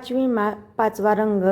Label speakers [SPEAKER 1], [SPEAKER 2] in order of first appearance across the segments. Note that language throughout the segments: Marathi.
[SPEAKER 1] पाचवी मा पाचवा रंग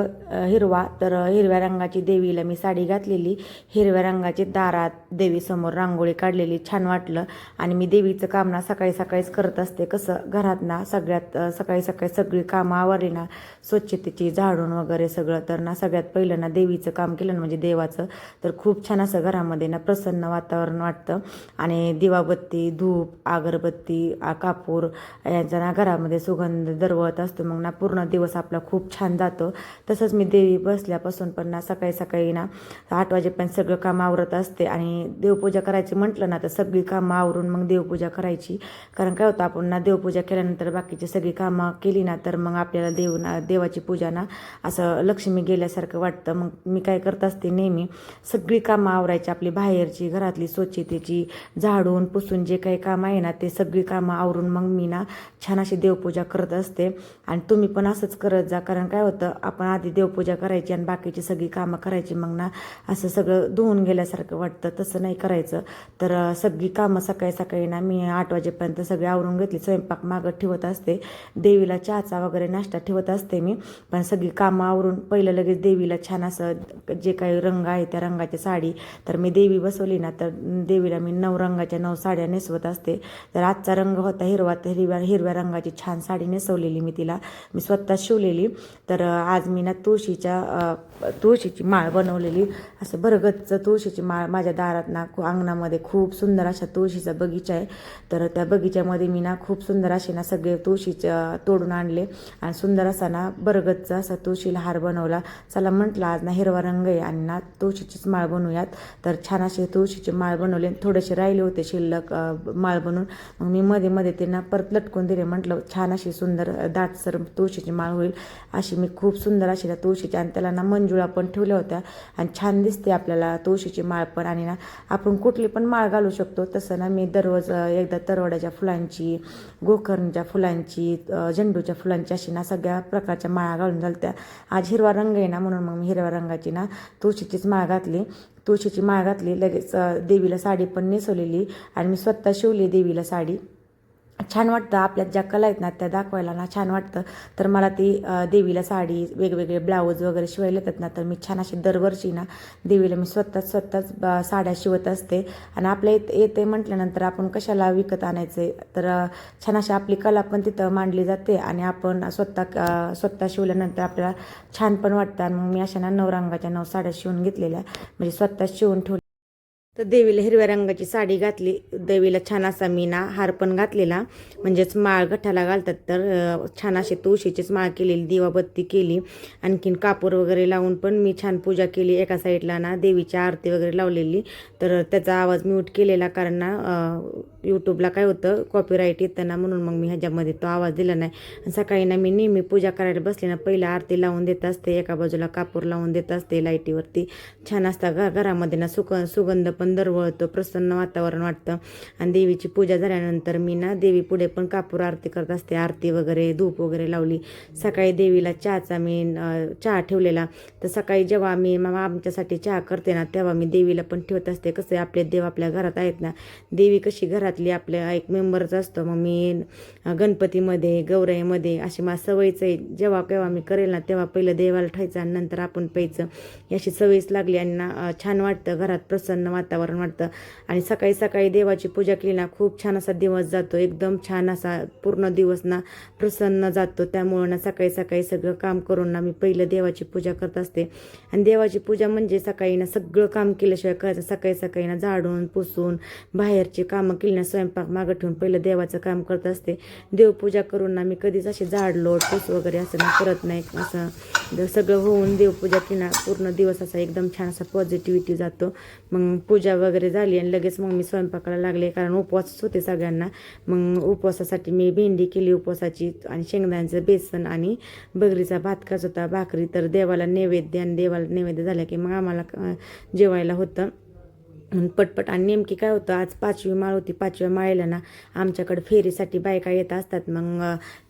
[SPEAKER 1] हिरवा. तर हिरव्या रंगाची देवीला मी साडी घातलेली. हिरव्या रंगाची दारात देवीसमोर रांगोळी काढलेली. छान वाटलं. आणि मी देवीचं काम ना सकाळी सकाळीच करत असते. कसं? घरात ना सगळ्यात सकाळी सकाळी सगळी कामं आवरली ना स्वच्छतेची झाडून वगैरे सगळं तर ना सगळ्यात पहिलं ना देवीचं काम केलं ना म्हणजे देवाचं तर खूप छान असं घरामध्ये ना प्रसन्न वातावरण वाटतं. आणि दिवाबत्ती धूप अगरबत्ती कापूर यांचा ना घरामध्ये सुगंध दरवळत असतो. मग ना पूर्ण दिवस आपला खूप छान जातो. तसंच मी देवी बसल्यापासून पण ना सकाळी सकाळी ना आठ वाजेपर्यंत सगळं काम आवरत असते आणि देवपूजा करायची म्हटलं ना तर सगळी कामं आवरून मग देवपूजा करायची. कारण काय होतं आपण ना देवपूजा केल्यानंतर बाकीची सगळी कामं केली ना तर मग आपल्याला देव ना देवाची पूजा ना असं लक्ष्मी गेल्यासारखं वाटतं. मग मी काय करत असते नेहमी सगळी कामं आवरायची आपली बाहेरची घरातली स्वच्छतेची झाडून पुसून जे काही काम आहे ना ते सगळी कामं आवरून मग मी ना छान अशी देवपूजा करत असते. आणि तुम्ही पण असंच कर करत जा. कारण काय होतं आपण आधी देवपूजा करायची आणि बाकीची सगळी कामं करायची मग ना असं सगळं धुवून गेल्यासारखं वाटतं. तसं नाही करायचं. तर सगळी कामं सकाळी सकाळी ना मी आठ वाजेपर्यंत सगळी आवरून घेतली. स्वयंपाक मागं ठेवत असते. देवीला चहाचा वगैरे नाश्ता ठेवत असते मी. पण सगळी कामं आवरून पहिलं लगेच देवीला छान असं जे काही रंग आहे त्या रंगाची साडी. तर मी देवी बसवली ना तर देवीला मी नऊ रंगाच्या नऊ साड्या नेसवत असते. तर आजचा रंग होता हिरवा तर हिरव्या हिरव्या रंगाची छान साडी नेसवलेली मी तिला. मी स्वतः शिव शिवलेली तर आज मी ना तुळशीच्या तुळशीची माळ बनवलेली. असं भरगतचं तुळशीची माळ माझ्या दारात ना खू- अंगणामध्ये खूप सुंदर अशा तुळशीचा बगीचा आहे. तर त्या बगीच्यामध्ये मी ना खूप सुंदर असे ना सगळे तुळशीचं तोडून आणले. आणि सुंदर असा ना बरगतचा असा तुळशीला हार बनवला. चला म्हटलं आज ना हिरवा रंग आहे आणि ना तुळशीचीच माळ बनवूयात. तर छान असे तुळशीची माळ बनवले थोडेसे राहिले होते शिल्लक माळ बनवून. मग मी मध्ये मध्ये त्यांना परत लटकून दिले. म्हटलं छान अशी सुंदर दाटसर तुळशीची माळ होईल. अशी मी खूप सुंदर अशी त्या तुळशीची आणि त्याला ना मंजुळा पण ठेवल्या होत्या. आणि छान दिसते आपल्याला तुळशीची माळ पण आणि ना आपण कुठली पण माळ घालू शकतो. तसं ना मी दररोज एकदा तरवड्याच्या फुलांची गोकर्णच्या फुलांची झेंडूच्या फुलांची अशी ना सगळ्या प्रकारच्या माळा घालून झालत्या. आज हिरवा रंग आहे ना म्हणून मग मी हिरव्या रंगाची ना तुळशीचीच माळ घातली. तुळशीची माळ घातली लगेच देवीला साडी पण नेसवलेली आणि मी स्वतः शिवली देवीला साडी. छान वाटतं आपल्यात ज्या कला आहेत ना त्या दाखवायला ना छान वाटतं. तर मला ती देवीला साडी वेगवेगळे ब्लाऊज वगैरे शिवायला येतात ना तर मी छान अशी दरवर्षी ना देवीला मी स्वतःच स्वतःच ब- साड्या शिवत असते. आणि आपल्या येत येते म्हटल्यानंतर आपण कशाला विकत आणायचे? तर छान अशी आपली कला पण तिथं मांडली जाते आणि आपण स्वतः स्वतः शिवल्यानंतर आपल्याला छान पण वाटतं. आणि मग मी अशा ना नऊ रंगाच्या नऊ साड्या शिवून घेतलेल्या. म्हणजे स्वतः शिवून ठेवल्या. तर देवीला हिरव्या रंगाची साडी घातली. देवीला छान असा मी ना हार पण घातलेला. म्हणजेच माळ गठाला घालतात. तर छान अशी तुळशीचीच माळ केलेली दिवाबत्ती केली. आणखीन कापूर वगैरे लावून पण मी छान पूजा केली. एका साईडला ना देवीची आरती वगैरे लावलेली. तर त्याचा आवाज म्यूट केलेला कारण ना यूट्यूबला काय होतं कॉपीराईट येतं ना म्हणून मग मी ह्याच्यामध्ये तो आवाज दिला नाही. आणि सकाळी ना मी नेहमी पूजा करायला बसले ना पहिला आरती लावून देत असते एका बाजूला कापूर लावून देत असते लाईटीवरती छान असतं घ घरामध्ये ना सुक सुगंध पण दरवळतो प्रसन्न वातावरण वाटतं. आणि देवीची पूजा झाल्यानंतर मी ना देवी पुढे पण कापूर आरती करत असते आरती वगैरे धूप वगैरे लावली. सकाळी देवीला चहाचा मी चहा ठेवलेला. तर सकाळी जेव्हा मी आमच्यासाठी चहा करते ना तेव्हा मी देवीला पण ठेवत असते. कसं आहे, आपले देव आपल्या घरात आहेत ना देवी कशी घरात घरातली आपल्या एक मेंबरच असतो मग मी गणपतीमध्ये गौराईमध्ये अशी मला सवयीच आहे. जेव्हा केव्हा मी करेल ना तेव्हा पहिलं देवाला ठेवायचं आणि नंतर आपण प्यायचं. याची सवयीच लागली आणि ना छान वाटतं. घरात प्रसन्न वातावरण वाटतं. आणि सकाळी सकाळी देवाची पूजा केली ना खूप छान असा दिवस जातो. एकदम छान असा पूर्ण दिवस ना प्रसन्न जातो. त्यामुळं ना सकाळी सकाळी सगळं काम करून ना मी पहिलं देवाची पूजा करत असते. आणि देवाची पूजा म्हणजे सकाळी ना सगळं काम केल्याशिवाय करायचं सकाळी सकाळी ना झाडून पुसून बाहेरची कामं केली ना स्वयंपाक मागं ठेवून पहिलं देवाचं काम करत असते. देवपूजा करून ना मी कधीच असे झाड लोट पुस वगैरे असं ना करत नाही. असं सगळं होऊन देवपूजा केली ना पूर्ण दिवस असा एकदम छान असा पॉझिटिव्हिटी जातो. मग पूजा वगैरे झाली आणि लगेच मग मी स्वयंपाकाला लागले कारण उपवासच होते सगळ्यांना. मग उपवासासाठी मी भेंडी केली उपवासाची आणि शेंगदाण्याचं बेसन आणि बगरीचा भात खात होता. भाकरी तर देवाला नैवेद्य आणि देवाला नैवेद्य झाला की मग आम्हाला जेवायला होतं. पटपट. आणि नेमकी काय होतं आज पाचवी माळ होती. पाचव्या माळेला ना आमच्याकडे फेरीसाठी बायका येत असतात. मग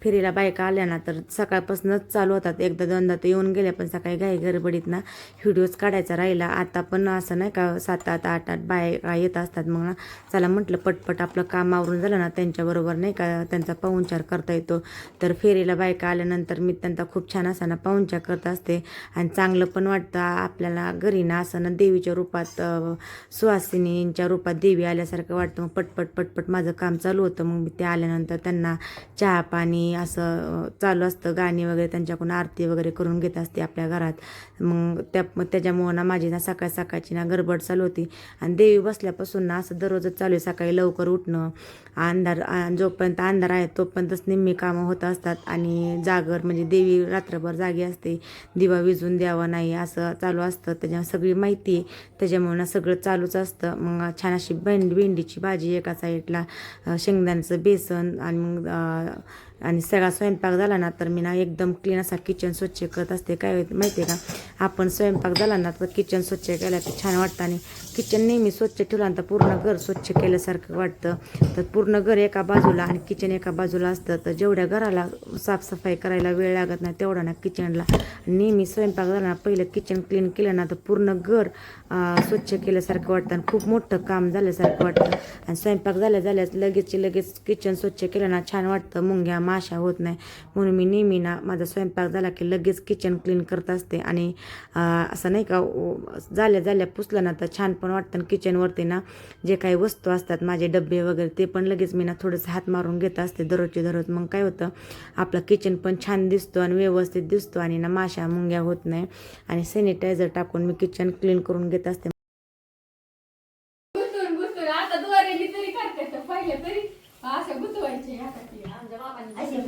[SPEAKER 1] फेरीला बायका आल्या ना तर सकाळपासूनच चालू होतात. एकदा दोनदा तर येऊन गेल्या पण सकाळी घाई गडबडीत ना व्हिडिओज काढायचा राहिला. आता पण असं नाही का सात आठ आठ आठ बायका येत असतात. मग ना चला म्हटलं पटपट आपलं काम आवरून झालं ना त्यांच्याबरोबर नाही का त्यांचा पाहुणचार करता येतो. तर फेरीला बायका आल्यानंतर मी त्यांचा खूप छान असा ना पाहुणचार करत असते. आणि चांगलं पण वाटतं आपल्याला घरी ना असं ना देवीच्या रूपात सुहासिनी यांच्या रूपात देवी आल्यासारखं वाटतं. मग पटपट पटपट माझं काम चालू होतं. मग मी ते आल्यानंतर त्यांना चहा पाणी असं चालू असतं. गाणी वगैरे त्यांच्याकडून आरती वगैरे करून घेत असते आपल्या घरात. मग त्या मग त्याच्यामुळं ना माझी ना सकाळ सकाळची ना गडबड चालू होती. आणि देवी बसल्यापासून ना असं दररोजच चालू आहे. सकाळी लवकर उठणं अंधार जोपर्यंत अंधार आहे तोपर्यंतच निम्मी कामं होत असतात. आणि जागर म्हणजे देवी रात्रभर जागी असते. दिवा विजून द्यावा नाही असं चालू असतं. त्याच्यामुळे सगळी माहिती आहे. त्याच्यामुळे ना सगळं चालूच असतं. मग छान अशी भेंड भेंडीची भाजी एका साईडला शेंगदाण्याचं बेसन आणि मग आणि सगळा स्वयंपाक झाला ना तर मी ना एकदम क्लीन असा किचन स्वच्छ करत असते. काय माहिती आहे का? आपण स्वयंपाक झाला ना तर किचन स्वच्छ केलं तर छान वाटतं. आणि किचन नेहमी स्वच्छ ठेवल्यानंतर पूर्ण घर स्वच्छ केल्यासारखं वाटतं. तर पूर्ण घर एका बाजूला आणि किचन एका बाजूला असतं. तर जेवढ्या घराला साफसफाई करायला वेळ लागत नाही तेवढा ना किचनला नेहमी स्वयंपाक झाला ना पहिलं किचन क्लीन केलं ना तर पूर्ण घर स्वच्छ केल्यासारखं वाटतं. आणि खूप मोठं काम झाल्यासारखं वाटतं. आणि स्वयंपाक झाल्या झाल्यास लगेचची लगेच किचन स्वच्छ केलं ना छान वाटतं. मुंग्या माशा होत नाही. म्हणून मी नेहमी ना माझा स्वयंपाक झाला की लगेच किचन क्लीन करत असते आणि असं नाही का झाल्या झाल्या पुसलं ना तर छान पण वाटतं. आणि किचनवरती ना जे काही वस्तू असतात माझे डबे वगैरे ते पण लगेच मी ना थोडंसं हात मारून घेत असते दररोजचे दररोज. मग काय होतं आपलं किचन पण छान दिसतो आणि व्यवस्थित दिसतो आणि ना माशा मुंग्या होत नाही. आणि सॅनिटायझर टाकून मी किचन क्लीन करून घेत असते
[SPEAKER 2] गुंतून गुंतून आता दोऱ्याने तरी करते तर पहिले तरी असं गुंतवायचे हाताची आमच्या बाबांनी
[SPEAKER 3] अशी मागाची नाही.
[SPEAKER 2] मला आजच्या
[SPEAKER 4] हा,
[SPEAKER 2] मागे-
[SPEAKER 4] गड्या- गड्यातले लय भारी आणले ग. ती म्हणायचं.
[SPEAKER 3] हा, तिला ते- नाही, यायचं.
[SPEAKER 4] सारखं ते
[SPEAKER 3] नाही, आलं की
[SPEAKER 4] रस्त्यावर
[SPEAKER 3] चांगलं आहे
[SPEAKER 4] आलं
[SPEAKER 3] होतं.
[SPEAKER 4] नाही कुठं काय दिसलं.
[SPEAKER 3] पण अशी मार करते ना म्हणजे. मारायची बाई आज.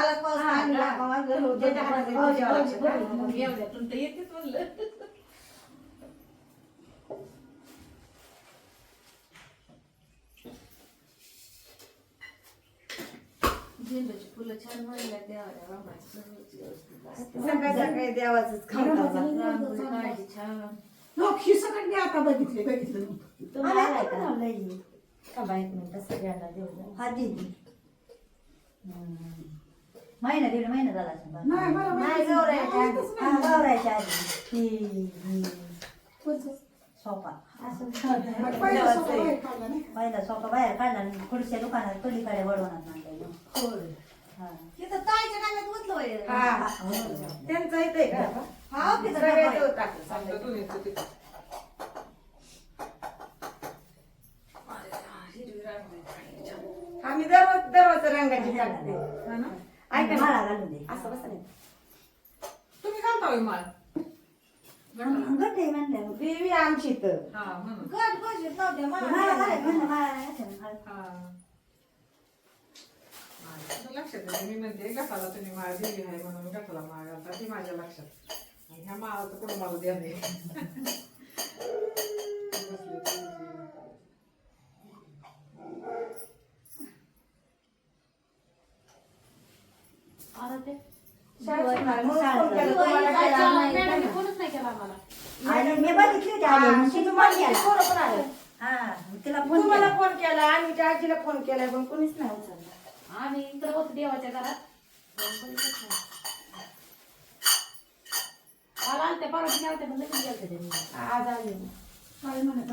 [SPEAKER 3] म्हणलं, काल
[SPEAKER 4] म्हणलं का? मग.
[SPEAKER 2] एवढ्यातून तर येतेच म्हणलं झेंडूची फुलं छान म्हणल्या देवाला बाबाची सर्वच व्यवस्थित असते.
[SPEAKER 4] सकाळी सकाळी देवाचंच काम करतात.
[SPEAKER 2] रांगोळी काढली छान
[SPEAKER 4] लोक ही सगळं मी आता बघितले बघितलं
[SPEAKER 3] तुम्हाला आलाय का?
[SPEAKER 1] का बाईक मिनिटं सगळ्यांना देऊ द्या.
[SPEAKER 3] हा, दीदी. हम्म. महिना दीड महिना झाला असेल.
[SPEAKER 4] नाही मला
[SPEAKER 3] नाही, गौरायच्या आधी.
[SPEAKER 4] माहितीच
[SPEAKER 3] हा,
[SPEAKER 4] नाही.
[SPEAKER 3] गौरायच्या आधी. ही, ही,
[SPEAKER 4] कोणचं?
[SPEAKER 3] सोफा
[SPEAKER 4] पहिलं सोपं बाहेर काढलं नाही का?
[SPEAKER 3] पहिला सोफा बाहेर काढला आणि खुर्च्या दुकानात पलीकडे नाही हा.
[SPEAKER 4] तिथं ताईच्या डाव्यात ओतलं होय.
[SPEAKER 3] हा.
[SPEAKER 4] त्यांचं इथे का
[SPEAKER 3] हा, तिथं आहे.
[SPEAKER 4] आम्ही दररोज दररोज रंगाची टाकते हा ना? ऐका ना.
[SPEAKER 3] माळा घालून दे.
[SPEAKER 4] असं बसा नाही.
[SPEAKER 5] तुम्ही घालता होय माळ?
[SPEAKER 3] गट आहे म्हणलं.
[SPEAKER 4] देवी आमची तर.
[SPEAKER 5] हा म्हणून.
[SPEAKER 4] गट बसत नव्हते मला
[SPEAKER 3] माळा
[SPEAKER 4] नाही
[SPEAKER 3] घालायचं म्हणलं माळा घालायचं म्हणलं.
[SPEAKER 5] हा. माझ्या लक्षात आहे मी म्हणते गटाला तुम्ही माळ दिली आहे म्हणून गटाला माळ घालता. ती माझ्या लक्षात. आणि ह्या माळाचं कुठं मला द्या नाही बसले. तुळशी.
[SPEAKER 4] शाळेत नाही. म्हणून फोन केला तुम्हाला काय
[SPEAKER 2] अच्छा,
[SPEAKER 4] नाही.
[SPEAKER 2] मॅडमने फोनच नाही केला आम्हाला.
[SPEAKER 3] आणि मी बघितली होती आली
[SPEAKER 4] हा,
[SPEAKER 3] मग
[SPEAKER 4] शितू
[SPEAKER 3] तिला फोन
[SPEAKER 4] मावशी
[SPEAKER 3] केला.
[SPEAKER 4] पोरं पण आले.
[SPEAKER 3] हा तिला फोन
[SPEAKER 4] तुम्हाला
[SPEAKER 3] केला.
[SPEAKER 4] फोन केला आणि त्या आजीला फोन केलाय पण कोणीच नाही उचलला.
[SPEAKER 2] आम्ही इकडे होतो देवाच्या घरात. काल आलते परवा दिवशी आलते पण लगेच गेलते त्यांनी
[SPEAKER 4] आज आले.
[SPEAKER 3] काय म्हणत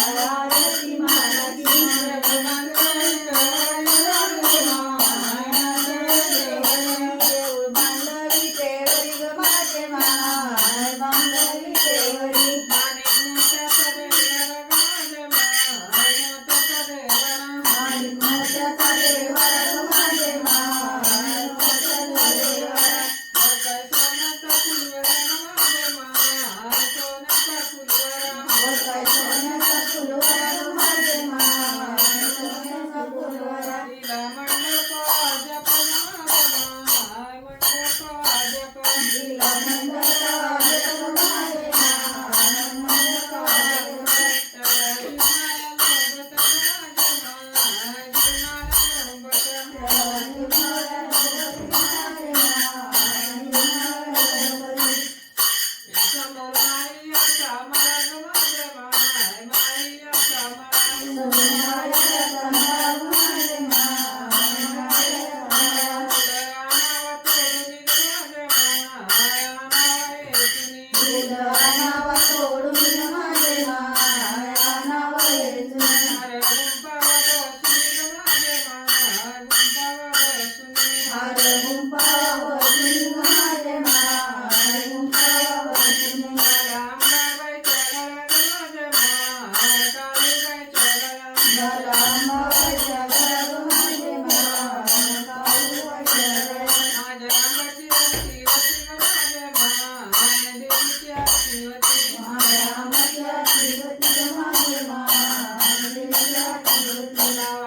[SPEAKER 4] शिवती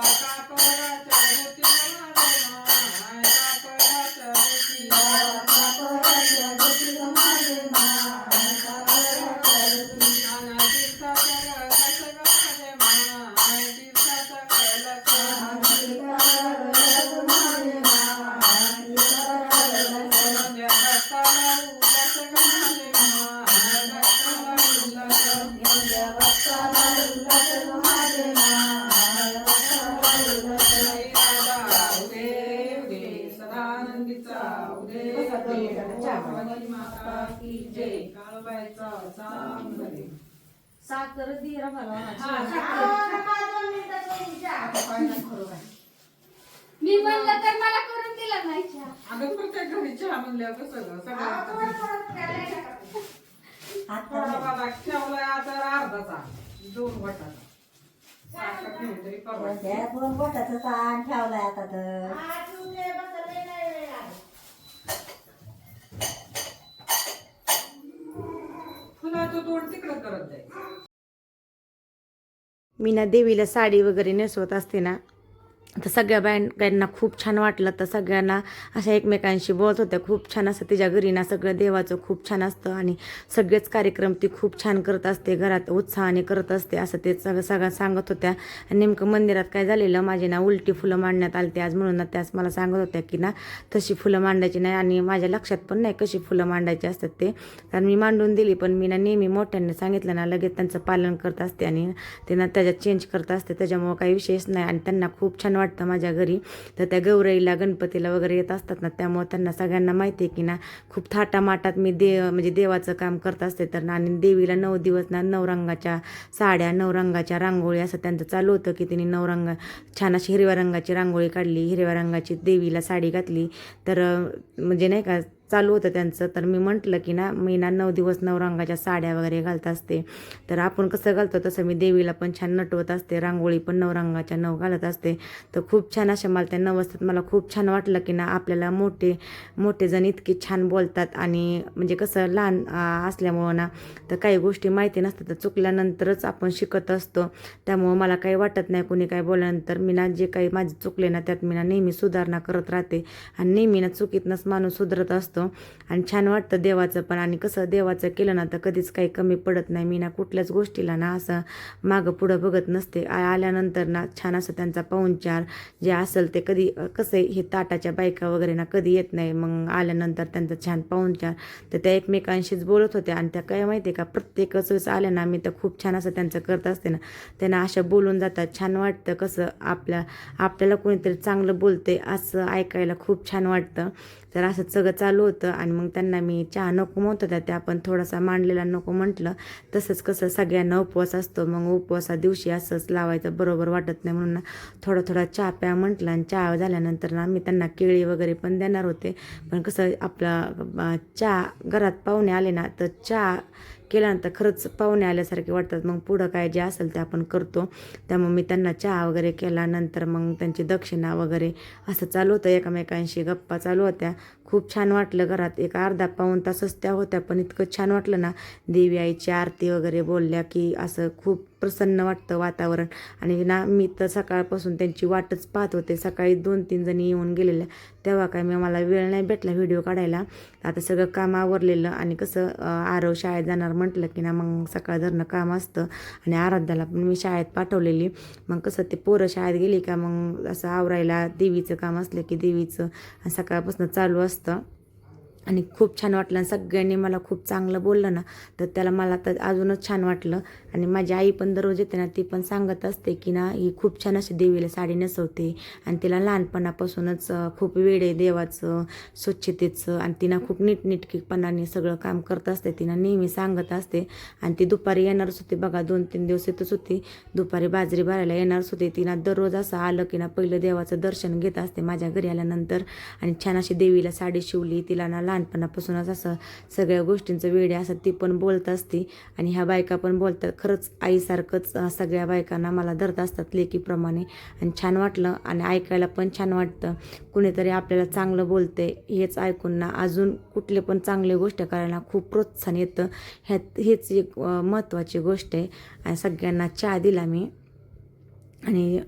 [SPEAKER 3] साखर दे रे मला.
[SPEAKER 2] मी म्हणलं तर मला करून दिला नाही चहा.
[SPEAKER 5] अगं प्रत्येक घरी चहा म्हणल्यावर कसं सगळं थोडा बाबा ठेवलाय आता अर्धाचा दोन वाटाचा.
[SPEAKER 3] दोन ठेवलाय आता तर.
[SPEAKER 5] फुलाचं तिकडं करत जाईल
[SPEAKER 1] मी ना देवीला साडी वगैरे नेसवत असते ना तर सगळ्या बायकांना खूप छान वाटलं. तर सगळ्यांना अशा एकमेकांशी बोलत होत्या. खूप छान असं तिच्या घरी ना सगळं देवाचं खूप छान असतं आणि सगळेच कार्यक्रम ती खूप छान करत असते. घरात उत्साहाने करत असते असं ते सगळं सगळं सांगत होत्या. आणि नेमकं मंदिरात काय झालेलं? माझी ना उलटी फुलं मांडण्यात आली आज म्हणून ना त्याच मला सांगत होत्या की ना तशी फुलं मांडायची नाही आणि माझ्या लक्षात पण नाही कशी फुलं मांडायची असतात ते. कारण मी मांडून दिली पण मी ना नेहमी मोठ्यांनी सांगितलं ना लगेच त्यांचं पालन करत असते आणि ते ना त्याच्यात चेंज करत असते. त्याच्यामुळं काही विशेष नाही आणि त्यांना खूप छान वाटतं माझ्या घरी. तर त्या गौराईला गणपतीला वगैरे येत असतात ना त्यामुळे त्यांना सगळ्यांना माहिती आहे की ना खूप थाटामाटात मी दे म्हणजे देवाचं काम करत असते. तर ना आणि देवीला नऊ दिवस ना नवरंगाच्या साड्या नऊ रंगाच्या रांगोळी असं त्यांचं चालू होतं की तिने नवरंग छान अशी हिरव्या रंगाची रांगोळी काढली. हिरव्या रंगाची देवीला साडी घातली. तर म्हणजे नाही का चालू होतं त्यांचं. तर मी म्हटलं की ना मी ना नऊ दिवस नऊ रंगाच्या साड्या वगैरे घालत असते. तर आपण कसं घालतो तसं मी देवीला पण छान नटवत असते. रांगोळी पण नऊ रंगाच्या नऊ घालत असते. तर खूप छान अशा मला त्या नऊ असतात मला खूप छान वाटलं की ना आपल्याला मोठे मोठे जण इतके छान बोलतात. आणि म्हणजे कसं लहान असल्यामुळं ना तर काही गोष्टी माहिती नसतात. तर चुकल्यानंतरच आपण शिकत असतो. त्यामुळं मला काही वाटत नाही कोणी काय बोलल्यानंतर. मी ना जे काही माझे चुकले ना त्यात मी ना नेहमी सुधारणा करत राहते. आणि नेहमी ना चुकीतनंच माणूस सुधरत असतो. आणि छान वाटतं देवाचं पण. आणि कसं देवाचं केलं ना तर कधीच काही कमी पडत नाही. मी ना कुठल्याच गोष्टीला ना असं मागं पुढं बघत नसते. आल्यानंतर ना छान असं त्यांचा पाहुणचार जे असेल ते कधी कसं आहे, हे ताटाच्या बायका वगैरे ना कधी येत नाही. मग आल्यानंतर त्यांचा छान पाहुणचार. तर त्या एकमेकांशीच बोलत होत्या. आणि त्या काय माहिती आहे का प्रत्येकच वेळेस आल्या ना मी तर खूप छान असं त्यांचं करत असते ना त्यांना अशा बोलून जातात. छान वाटतं कसं आपल्या आपल्याला कोणीतरी चांगलं बोलते असं ऐकायला खूप छान वाटतं. तर असं सगळं चालू होतं आणि मग त्यांना मी चहा नको म्हणत होत्या त्या पण थोडासा मांडलेला नको म्हटलं. तसंच कसं सगळ्यांना उपवास असतो. मग उपवासा दिवशी असंच लावायचं बरोबर वाटत नाही म्हणून थोडा थोडा चहा प्या म्हटलं आणि चहा झाल्यानंतर ना मी त्यांना केळी वगैरे पण देणार होते. पण कसं आपला चहा घरात पाहुणे आले ना तर चहा केल्यानंतर खरंच पाहुणे आल्यासारखे वाटतात. मग पुढं काय जे असेल ते आपण करतो. त्यामुळे मी त्यांना चहा वगैरे केला नंतर मग त्यांची दक्षिणा वगैरे असं चालू होतं. एकमेकांशी गप्पा चालू होत्या. खूप छान वाटलं घरात. एक अर्धा पाऊण तासच त्या होत्या पण इतकं छान वाटलं ना. देवी आईची आरती वगैरे बोलल्या की असं खूप प्रसन्न वाटतं वातावरण. आणि ना मी तर सकाळपासून त्यांची वाटच पाहत होते. सकाळी दोन तीन जणी येऊन गेलेल्या. तेव्हा काय मी मला वेळ नाही भेटला व्हिडिओ काढायला. आता सगळं काम आवरलेलं आणि कसं आरव शाळेत जाणार म्हटलं की ना मग सकाळ धरणं काम असतं. आणि आराध्याला पण मी शाळेत पाठवलेली. मग कसं ते पोरं शाळेत गेली का मग असं आवरायला देवीचं काम असलं की देवीचं सकाळपासून चालू असतं. आणि खूप छान वाटलं आणि सगळ्यांनी मला खूप चांगलं बोललं ना तर त्याला मला तर अजूनच छान वाटलं. आणि माझी आई पण दररोज येते ना ती पण सांगत असते की ना ही खूप छान अशी देवीला साडी नेसवते आणि तिला लहानपणापासूनच खूप वेळ आहे देवाचं स्वच्छतेचं आणि तिनं खूप नीटनीटकीपणाने सगळं काम करत असते. तिनं नेहमी सांगत असते आणि ती दुपारी येणारच होती बघा दोन तीन दिवस येतच होती. दुपारी बाजरी भरायला येणारच होती. तिनं दररोज असं आलं की ना पहिलं देवाचं दर्शन घेत असते माझ्या घरी आल्यानंतर आणि छान अशी देवीला साडी शिवली. तिला ना लहानपणापासूनच असं सगळ्या गोष्टींचं वेळ आहे असं ती पण बोलत असते. आणि ह्या बायका पण बोलतात. खरंच आईसारखंच सगळ्या बायकांना मला धरत असतात लेकीप्रमाणे. आणि छान वाटलं. आणि ऐकायला पण छान वाटतं. कुणीतरी आपल्याला चांगलं बोलते हेच ऐकून ना अजून कुठले पण चांगले गोष्ट करायला खूप प्रोत्साहन येतं. ह्यात हेच एक महत्त्वाची गोष्ट आहे. आणि सगळ्यांना चहा दिला मी. आणि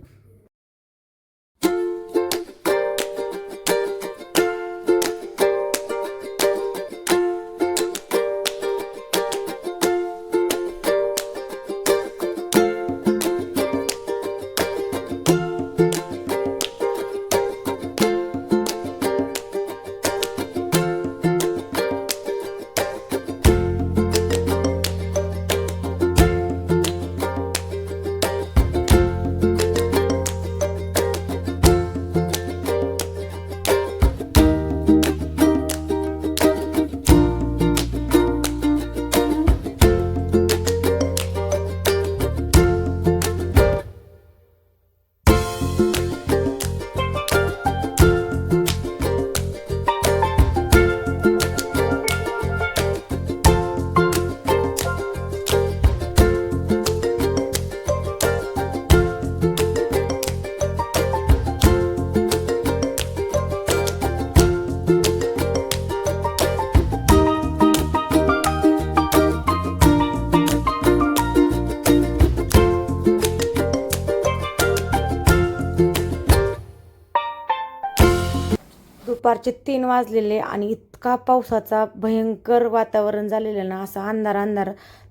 [SPEAKER 1] दुपारचे तीन वाजलेले आणि इतका पावसाचा भयंकर वातावरण झालेलं ना असा अंधार अंधार.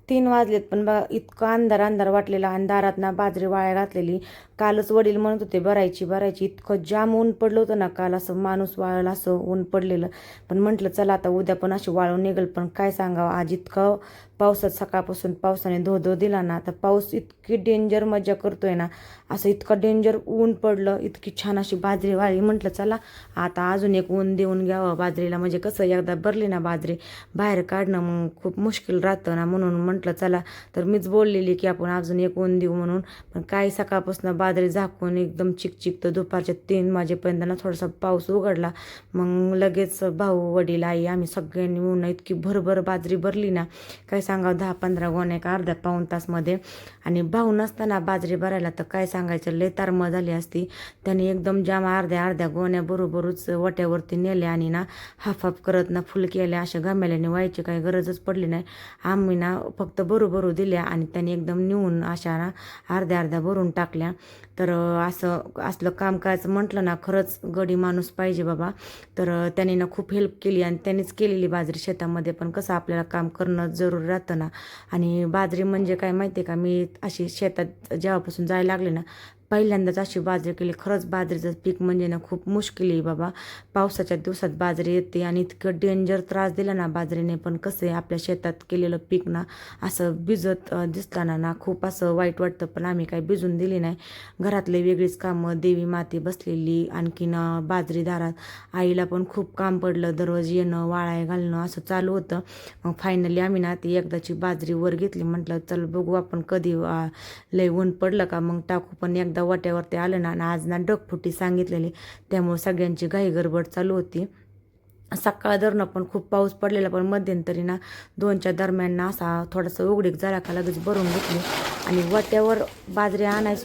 [SPEAKER 1] तीन वाजलेत पण बघा इतका अंधार अंधार वाटलेला आणि दारात ना बाजरी वाळ्या घातलेली. कालच वडील म्हणत होते भरायची भरायची. इतकं जाम ऊन पडलं होतं ना काल असं माणूस वाळलं असं ऊन पडलेलं. पण म्हटलं चला आता उद्या पण अशी वाळून निघेल पण काय सांगावं? आज इतकं पावसात सकाळपासून पावसाने धो धो दिला ना तर पाऊस इतकी डेंजर मजा करतोय ना. असं इतकं डेंजर ऊन पडलं इतकी छान अशी बाजरी वाळली म्हटलं चला आता अजून एक ऊन देऊन घ्यावं बाजरीला. म्हणजे कसं एकदा भरली ना बाजरी बाहेर काढणं मग खूप मुश्किल राहतं ना. म्हणून म्हटलं चला. तर मीच बोललेली की आपण अजून एक ऊन देऊ म्हणून. पण काही सकाळपासून बाजरी झाकून एकदम चिकचिक तर दुपारच्या तीन वाजेपर्यंत ना थोडासा पाऊस उघडला. मग लगेच भाऊ वडील आई आम्ही सगळ्यांनी मिळून इतकी भरभर बाजरी भरली ना. काय सांगावं? दहा पंधरा गोण्या का अर्ध्या पाऊन तासमध्ये. आणि भाऊ नसताना बाजरी भरायला तर काय सांगायचं? लय तारमळ झाली असती. त्याने एकदम जाम अर्ध्या अर्ध्या गोण्या बरोबरच वट्यावरती नेल्या आणि ना हाफ हाफ करत ना फुल केल्या. अशा गमेल्याने व्हायची काही गरजच पडली नाही. आम्ही ना फक्त बरोबर दिल्या आणि त्याने एकदम नेऊन अशा ना अर्ध्या अर्ध्या भरून टाकल्या. तर असं असलं काम करायचं म्हटलं ना खरंच गडी माणूस पाहिजे बाबा. तर त्याने ना खूप हेल्प केली आणि त्यानेच केलेली बाजरी शेतामध्ये. पण कसं आपल्याला काम करणं जरूर राहतं ना. आणि बाजरी म्हणजे काय माहिती आहे का मी अशी शेतात जेव्हापासून जायला लागले ना पहिल्यांदाच अशी बाजरी केली. खरंच बाजरीचं पीक म्हणजे ना खूप मुश्किल आहे बाबा. पावसाच्या दिवसात बाजरी येते आणि इतकं डेंजर त्रास दिला ना बाजरीने पण कसं आहे आपल्या शेतात केलेलं पीक ना असं भिजत दिसताना ना खूप असं वाईट वाटतं. पण आम्ही काही भिजून दिली नाही. घरातले वेगळीच कामं देवी माती बसलेली आणखीन बाजरी दारात आईला पण खूप काम पडलं. दररोज येणं वाळाय घालणं असं चालू होतं. मग फायनली आम्ही ना ती एकदाची बाजरी वर घेतली. म्हटलं चल बघू आपण कधी लय ऊन पडलं का? मग टाकू पण एकदा वाट्यावरती आलं ना आणि आज ना डगफुटी सांगितलेली. त्यामुळे सगळ्यांची घाई गडबड चालू होती. सकाळ धरणं पण खूप पाऊस पडलेला पण मध्यंतरी ना दोनच्या दरम्यान ना असा थोडासा उघडीक झाला का लगेच भरून घेतली. आणि वाट्यावर बाजरी आणाय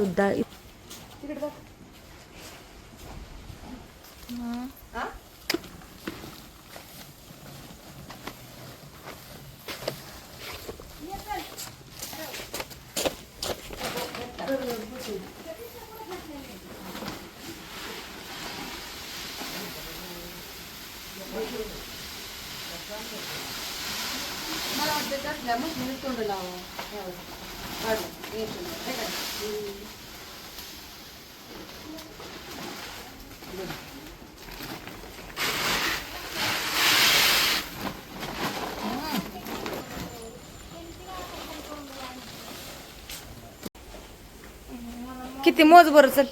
[SPEAKER 4] किती मोज बरं चल.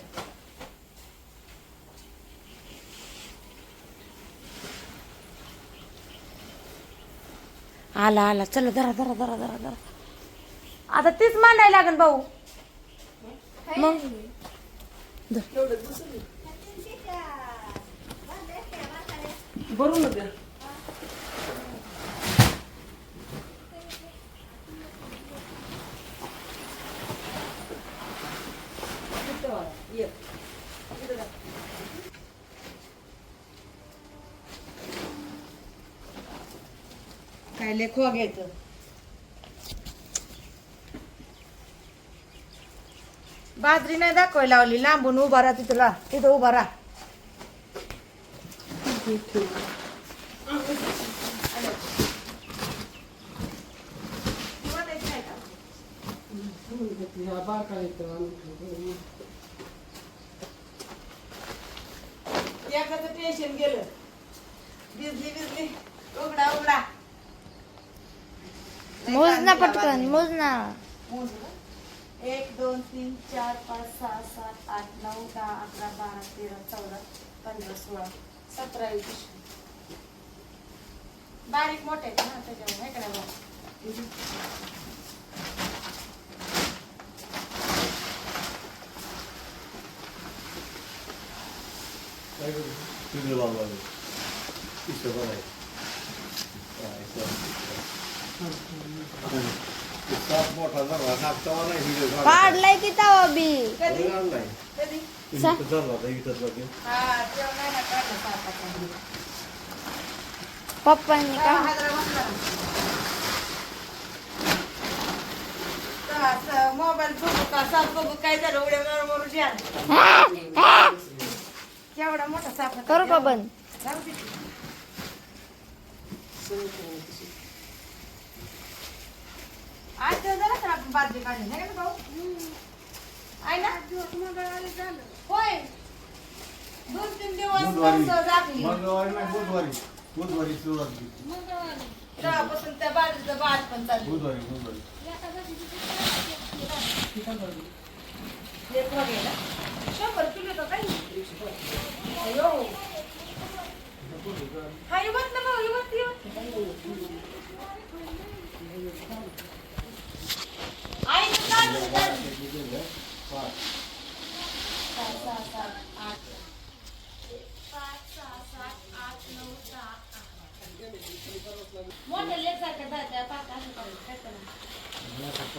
[SPEAKER 4] आला आला. चल धरा धरा धरा धरा धरा. आता तीच मांडायला लागेल भाऊ. मग?
[SPEAKER 6] भरून द्या.
[SPEAKER 3] काय लेखवा घ्यायचं.
[SPEAKER 4] बाजरी नाही दाखवायला लावली लांबून उभा राहा तिथला तिथं उभा राहा.
[SPEAKER 6] या
[SPEAKER 3] टेन्शन गेलं. भिजली भिजली.
[SPEAKER 4] मोज ना पटकन मोज ना
[SPEAKER 3] मोज ना. एक दोन तीन चार पाच सहा सात आठ नऊ दहा अकरा बारा तेरा चौदा पंधरा सोळा सतरा वीस बारीक मोठे आहेत ना त्याच्यामुळे हे.
[SPEAKER 7] तुझे बाबा साप मोठा झाला नागतावा नाही व्हिडिओ
[SPEAKER 4] काढलाय की तवा बी
[SPEAKER 3] कधी
[SPEAKER 7] इथं झाला होता इथंच बाकी
[SPEAKER 3] हा तेव्हा नाही ना काढलं सापाचा.
[SPEAKER 4] पप्पांनी
[SPEAKER 3] हा, हादरा बसला. सा- सा- मोबाईल बघू का साप बघू काय झालं उड्या मारू मारू द्या केवढा मोठा साप होता.
[SPEAKER 4] करू का बंद
[SPEAKER 3] जाऊ दे. आज तर जरा तर आपण बादली काढली नाही का भाऊ आहे ना होय दोन तीन दिवस माणसं जागली.
[SPEAKER 7] मंगळवारी नाही बुधवारी बुधवारी सुरुवात केली.
[SPEAKER 3] तेव्हापासून त्या बाजूचं बाद पण चालली
[SPEAKER 7] बुधवारी बुधवारी
[SPEAKER 3] लेकरं गेलं. शंभर किलो तर काही अयो. हा युवत ना भाऊ युवत युवत. आई तू काय म्हणते? पाच, सहा, सात, आठ. पाच, सहा, सात, आठ, नऊ, दहा, अकरा. मोठ्या लेकसारखं जायचं, पाच असं करायचं. काय करायचं?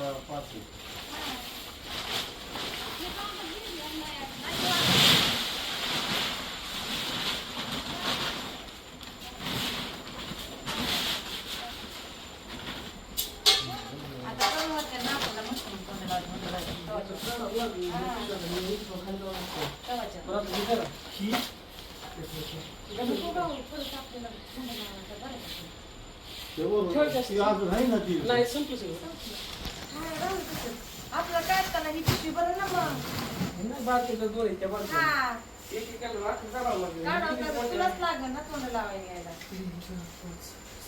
[SPEAKER 3] आता करू वाटतं ना आपल्याला मस्त मस्त तोंडाला लावून लावून. तवाच्या. तवाच्या.
[SPEAKER 7] ते बरोबर. ती अजून आहे ना ती
[SPEAKER 6] नाही संपलं सगळं
[SPEAKER 3] आपलं काय असताना ही पिशवी बरं ना मग
[SPEAKER 6] नाही बाकीचं दोन आहे, त्या बाजूला.
[SPEAKER 3] हा
[SPEAKER 6] एकेकाला काढावं लागेल.
[SPEAKER 3] तुलाच लागेल ना तोंड लावायला यायला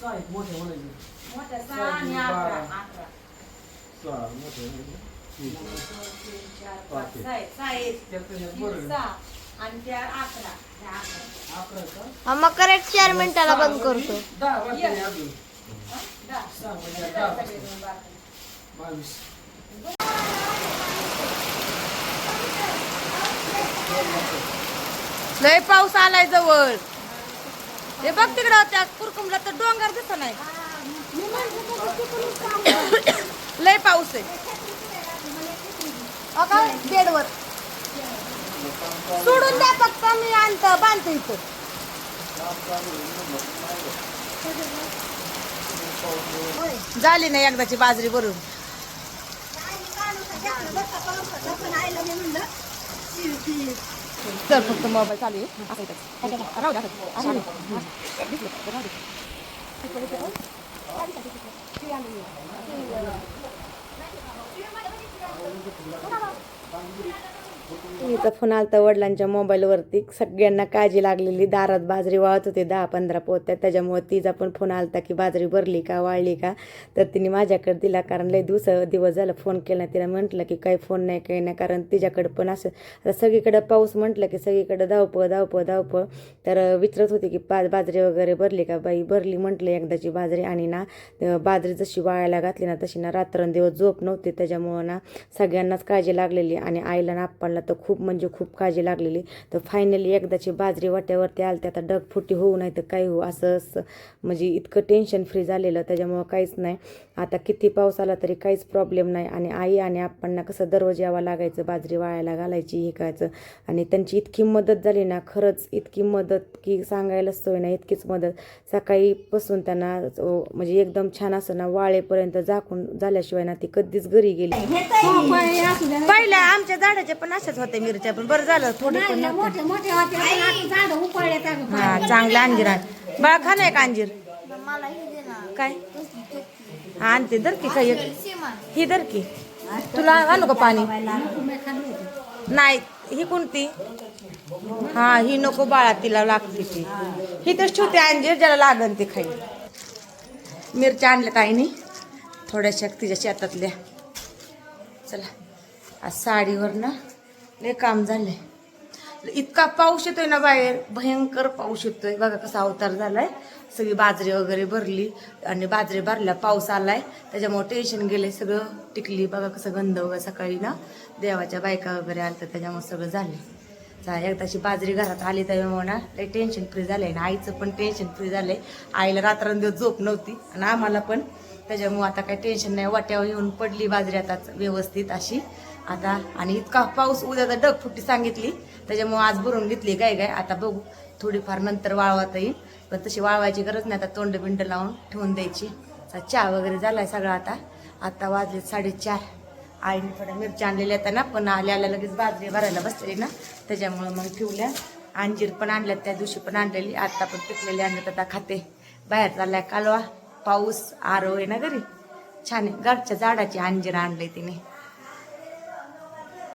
[SPEAKER 6] सहा आहेत मोठे म्हणायचे.
[SPEAKER 3] मोठ्या सहा आणि अकरा अकरा
[SPEAKER 7] सहा मोठे आहे ना. ठीक.
[SPEAKER 3] दोन, तीन, चार, पाच, सहा आहेत. सहा आहेत.
[SPEAKER 6] त्याचं हे बरं आहे.
[SPEAKER 3] सहा आणि त्या अकरा त्या अकरा
[SPEAKER 6] अकरा का?
[SPEAKER 4] मग करेक्ट चार मिनिटाला बंद करतो
[SPEAKER 6] दहा वाजले अजून बावीस.
[SPEAKER 4] लय पाऊस आलाय जवळ. हे बघ तिकडं त्या कुरकुमला तर डोंगर दिसत नाही. लय पाऊस आहे. अ बेडवर. सोडून द्या फक्त मी आणत बांधतो इथं. झाली नाही एकदाची बाजरी भरून. चल फक्त मोबाईल चालू आहे.
[SPEAKER 1] तिचा फोन आलता वडिलांच्या मोबाईलवरती. सगळ्यांना काळजी लागलेली. दारात बाजरी वाळत होती दहा पंधरा पोत्या. त्याच्यामुळे तिचा पण फोन आलता की बाजरी भरली का वाळली का? तर तिने माझ्याकडे दिला. कारण लई दिवस दिवस झालं फोन केला. तिला म्हटलं की काही फोन नाही काही नाही. कारण तिच्याकडे पण असं आता सगळीकडं पाऊस म्हटलं की सगळीकडं धावपळ धावपळ धावपळ. तर विचारत होती की पा बाजरी वगैरे भरली का? बाई भरली म्हटलं एकदाची बाजरी. आणि ना बाजरी जशी वाळायला घातली ना तशी ना रात्रंदिवस झोप नव्हती. त्याच्यामुळं ना सगळ्यांनाच काळजी लागलेली. आणि आईला ना तर खूप म्हणजे खूप काळजी लागलेली. तर फायनली एकदाची बाजरी वाट्यावरती आली आता डगफुटी होऊ नाही तर काही होऊ. असं असं. म्हणजे इतकं टेन्शन फ्री झालेलं. त्याच्यामुळं काहीच नाही. आता किती पाऊस आला तरी काहीच प्रॉब्लेम नाही. आणि आई आणि आप्पांना कसं दररोज यावं लागायचं? बाजरी वाळायला घालायची हे करायचं. आणि त्यांची इतकी मदत झाली ना खरंच इतकी मदत की सांगायलाच सोय नाही इतकीच मदत. सकाळीपासून त्यांना म्हणजे एकदम छान असं ना वाळेपर्यंत झाकून झाल्याशिवाय ना ती कधीच घरी गेली. पहिल्या आमच्या झाडाच्या पण अशाच होत्या मिरच्या पण बरं झालं थोडे पण नव्हते.
[SPEAKER 3] मोठे मोठे होते पण आता झाडं उकळले
[SPEAKER 1] हा चांगलं अंजीर आहे. बाळा खा नाही का अंजीर. काय? हा आणते दर की काही ही दर की. तुला आणू का पाणी? नाही ही कोणती? हा ही नको बाळा तिला लागते ती. ही तर छोटी अंजीर ज्याला लागन ते खाई मिरच्या आणल्या ताईने थोड्याशा तिच्या शेतातल्या. चला आज साडीवर ना लय काम झालंय. इतका पाऊस येतोय ना बाहेर भयंकर पाऊस येतोय. बघा कसा अवतार झालाय. सगळी बाजरी वगैरे भरली आणि बाजरी भरल्या पाऊस आलाय. त्याच्यामुळे टेन्शन गेले सगळं टिकली. बघा कसं गंध वगैरे सकाळी ना. देवाच्या बायका वगैरे आल्या त्याच्यामुळे सगळं झालंय. जा एकदाची बाजरी घरात आली त्याच्यामुळे ना लई टेन्शन फ्री झालंय. ना आईचं पण टेन्शन फ्री झालंय. आईला रात्रंदिवस झोप नव्हती आणि आम्हाला पण. त्याच्यामुळे आता काही टेन्शन नाही. वाट्यावर येऊन पडली बाजरी आता व्यवस्थित अशी. आता आणि इतका पाऊस उद्या तर ढगफुट्टी सांगितली. त्याच्यामुळे आज भरून घेतली काय काय आता बघू थोडीफार नंतर वाळवता येईल. पण तशी वाळवायची गरज नाही. आता तोंड बिंड लावून ठेवून द्यायची. आता चहा वगैरे झालाय सगळा आता. आता वाजले साडेचार. आईने थोड्या मिरच्या आणलेल्या आहेत ना पण आल्या आल्या लगेच बाजरी भरायला बसलेली ना. त्याच्यामुळे मग ठेवल्या. अंजीर पण आणल्यात त्या दिवशी पण आणलेली. आत्ता पण पिकलेली आणल्यात आता खाते. बाहेर चाललाय कालवा. पाऊस आरो आहे ना घरी. छान आहे. घरच्या झाडाची अंजीर आणले तिने.